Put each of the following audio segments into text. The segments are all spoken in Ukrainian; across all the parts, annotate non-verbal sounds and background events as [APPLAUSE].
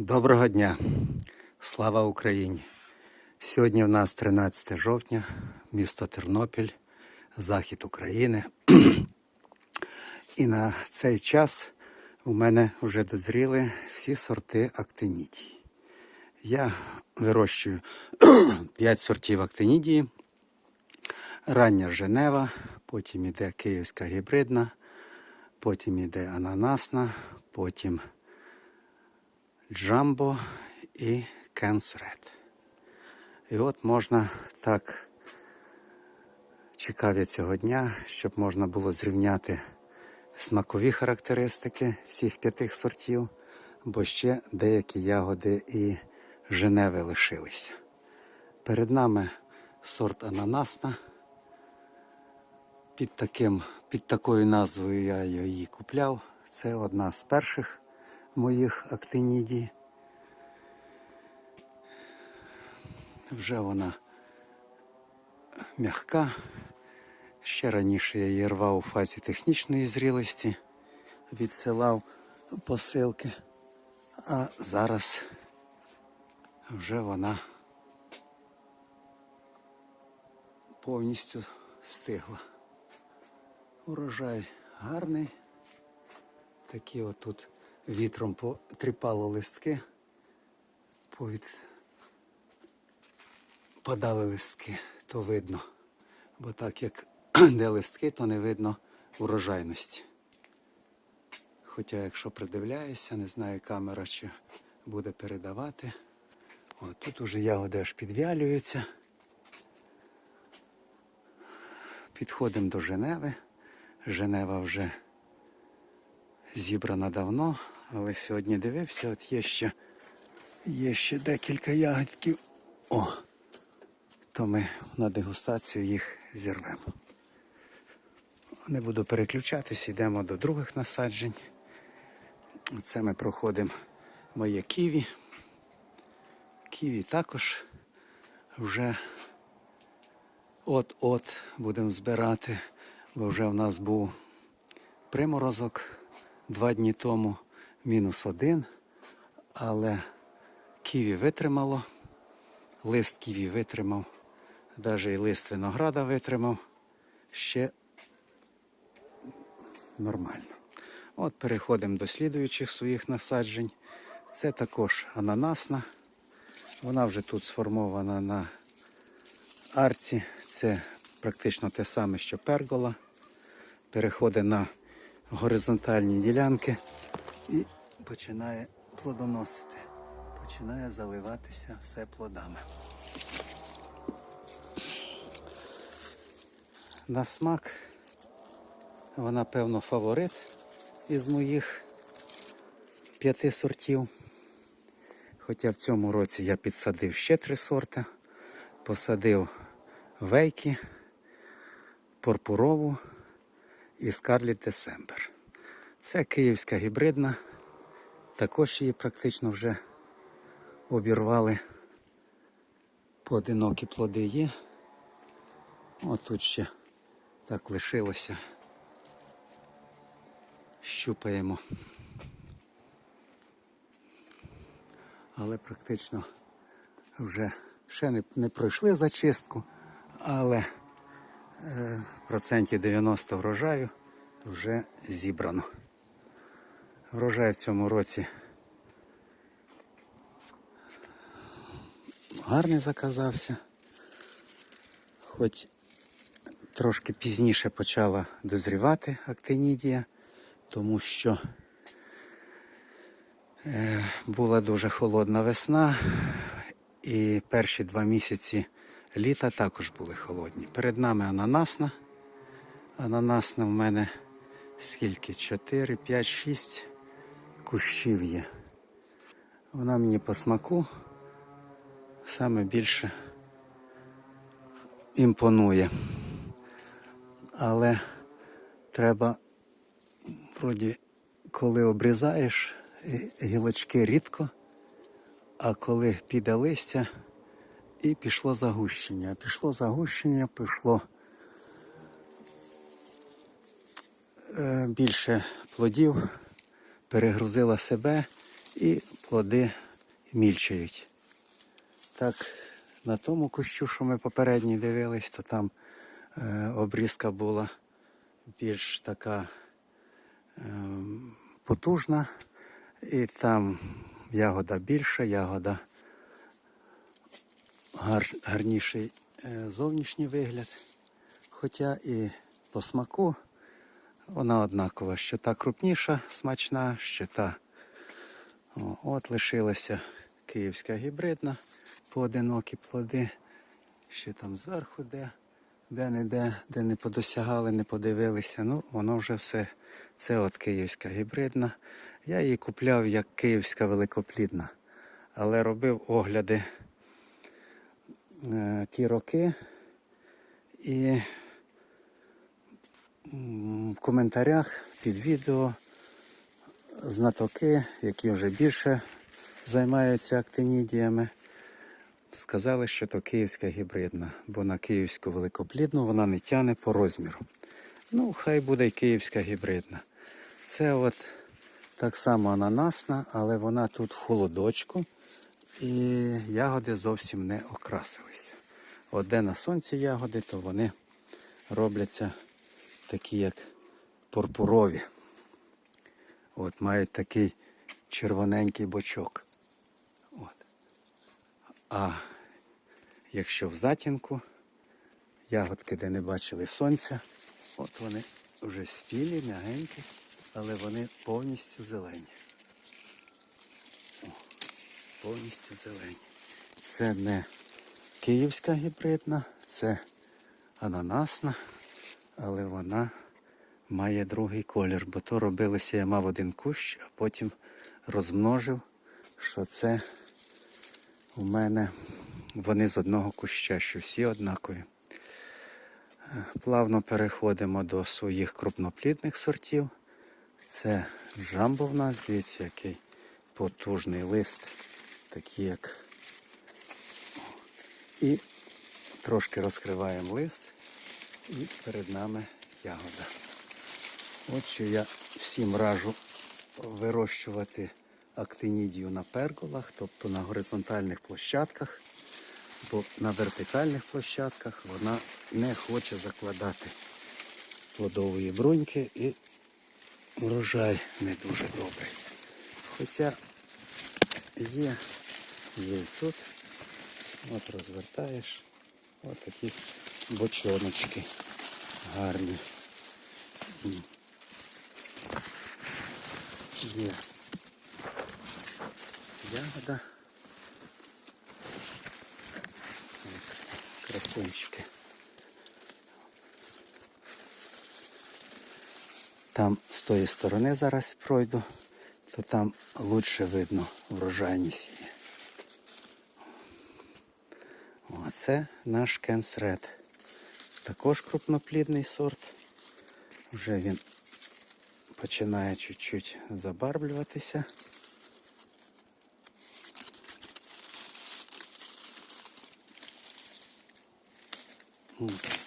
Доброго дня! Слава Україні! Сьогодні в нас 13 жовтня, місто Тернопіль, захід України. І на цей час у мене вже дозріли всі сорти актинідії. Я вирощую [CLEARS THROAT] 5 сортів актинідії. Рання Женева, потім іде київська гібридна, потім іде ананасна, потім Джамбо і Кенсред. І от можна так чекав я цього дня, щоб можна було зрівняти смакові характеристики всіх п'яти сортів, бо ще деякі ягоди і Женеви лишилися. Перед нами сорт ананасна. Під, таким, під такою назвою я її купляв. Це одна з перших моїх актинідій. Вже вона м'яка. Ще раніше я її рвав у фазі технічної зрілості, відсилав посилки, а зараз вже вона повністю стигла. Урожай гарний. Такі отут вітром потріпало листки, повід... подали листки, то видно. Бо так як [CLEARS THROAT] де листки, то не видно урожайності. Хоча, якщо придивляюся, не знаю, камера чи буде передавати. О, тут уже ягоди аж підвялюються. Підходимо до Женеви. Женева вже зібрана давно, але сьогодні дивився, от є ще, є ще декілька ягодків. О, то ми на дегустацію їх зірвемо. Не буду переключатись, йдемо до других насаджень. Це ми проходимо моє ківі. Ківі також вже от-от будемо збирати, бо вже в нас був приморозок два дні тому мінус один, але ківі витримало, лист ківі витримав, навіть і лист винограда витримав ще нормально. От переходимо до слідуючих своїх насаджень. Це також ананасна. Вона вже тут сформована на арці. Це практично те саме, що пергола. Переходить на горизонтальні ділянки починає плодоносити. Починає заливатися все плодами. На смак вона, певно, фаворит із моїх п'яти сортів. Хоча в цьому році я підсадив ще три сорти. Посадив вейки, порпурову і Скарліт Десембер. Це київська гібридна. Також її практично вже обірвали. Поодинокі плоди є. От тут ще так лишилося. Щупаємо. Але практично вже ще не, не пройшли зачистку, але е, процентів 90 врожаю вже зібрано. Врожай в цьому році гарний заказався, хоч трошки пізніше почала дозрівати актинідія, тому що е, була дуже холодна весна, і перші два місяці літа також були холодні. Перед нами ананасна. Ананасна в мене скільки? 4, 5, 6 кущів є. Вона мені по смаку саме більше імпонує. Але треба, вроді, коли обрізаєш, гілочки рідко, а коли піде листя, і пішло загущення. Пішло загущення, пішло е, більше плодів, перегрузила себе і плоди мільчають. Так, на тому кущу, що ми попередній дивились, то там е, обрізка була більш така ем, потужна, і там ягода більша, ягода гар, гарніший е, зовнішній вигляд. Хоча і по смаку вона однакова, що та крупніша, смачна, що та. От лишилася київська гібридна, поодинокі плоди. Ще там зверху, де, де не де, не подосягали, не подивилися. Ну, воно вже все. Це от київська гібридна. Я її купляв як київська великоплідна. Але робив огляди е, ті роки. І в коментарях під відео знатоки, які вже більше займаються актинідіями, сказали, що то київська гібридна, бо на київську великоплідну вона не тяне по розміру. Ну, хай буде й київська гібридна. Це от так само ананасна, але вона тут в холодочку і ягоди зовсім не окрасилися. От де на сонці ягоди, то вони робляться такі, як пурпурові. От мають такий червоненький бочок. От. А якщо в затінку, ягодки, де не бачили сонця, от вони вже спілі, м'ягенькі, але вони повністю зелені. О, повністю зелені. Це не київська гібридна, це ананасна, але вона має другий колір, бо то робилося, я мав один кущ, а потім розмножив, що це у мене вони з одного куща, що всі однакові. Плавно переходимо до своїх крупноплідних сортів. Це нас, дивіться, який потужний лист, такий як. І трошки розкриваємо лист, і перед нами ягода. От що я всім раджу вирощувати актинідію на перголах, тобто на горизонтальних площадках, бо на вертикальних площадках вона не хоче закладати плодової бруньки і врожай не дуже добрий. Хоча є, є і тут. От розвертаєш. От такі бочоночки гарні. Є ягода. Красунчики. Там з тої сторони зараз пройду, то там лучше видно врожайність. Оце наш кенсред. Також крупноплідний сорт. Вже він починає чуть-чуть забарблюватися.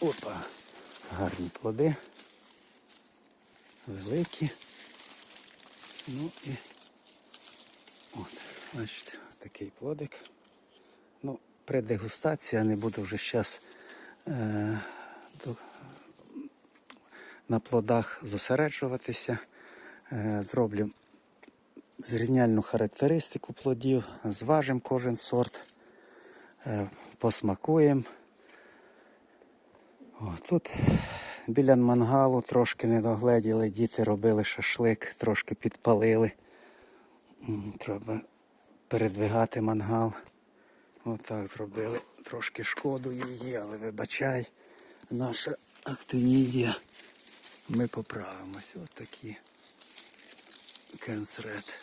Опа, гарні плоди. Великі. Ну і от, бачите, такий плодик. Ну, при дегустації не буду вже зараз на плодах зосереджуватися. Е, зроблю зрівняльну характеристику плодів, зважимо кожен сорт, е, посмакуємо. Тут біля мангалу трошки не догледіли, діти робили шашлик, трошки підпалили. Треба передвигати мангал. Отак зробили. Трошки шкоду її, але вибачай, наша актинідія. Ми поправимось. Ось такі кенсред.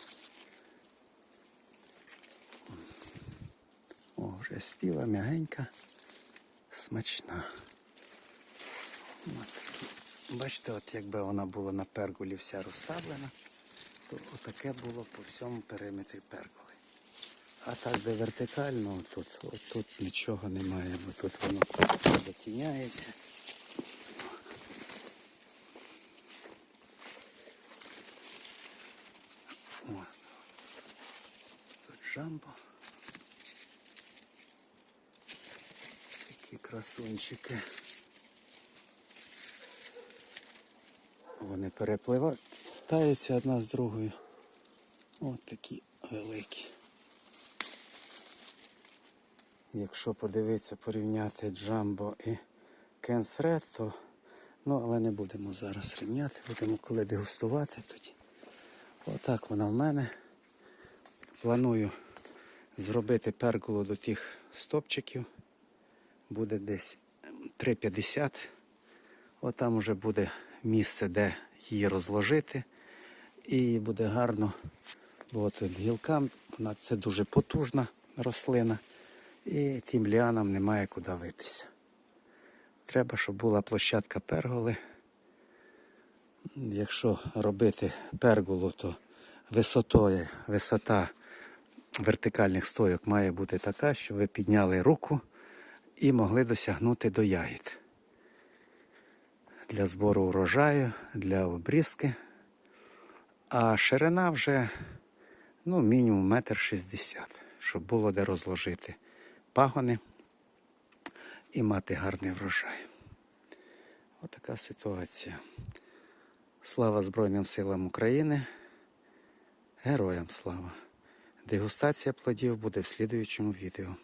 О, вже спіла, м'ягенька, смачна. От. Бачите, от якби вона була на перголі вся розставлена, то отаке було по всьому периметрі перголи. А так, де вертикально, тут, тут нічого немає, бо тут воно затіняється. О, тут жамбо. Красунчики. Вони перепливаються одна з другою. Ось такі великі. Якщо подивитися, порівняти Джамбо і Кенсред, то ну, але не будемо зараз рівняти, будемо коли дегустувати тоді. Отак вона в мене. Планую зробити перголу до тих стопчиків. Буде десь 3,50. Отам вже буде місце, де її розложити. І буде гарно. Бо тут вона це дуже потужна рослина. І тим ліанам немає куди витися. Треба, щоб була площадка перголи. Якщо робити перголу, то висотою, висота вертикальних стойок має бути така, що ви підняли руку і могли досягнути до ягід. Для збору урожаю, для обрізки. А ширина вже ну, мінімум метр шістдесят, щоб було де розложити пагони і мати гарний врожай. Отака ситуація. Слава Збройним силам України. Героям слава! Дегустація плодів буде в слідуючому відео.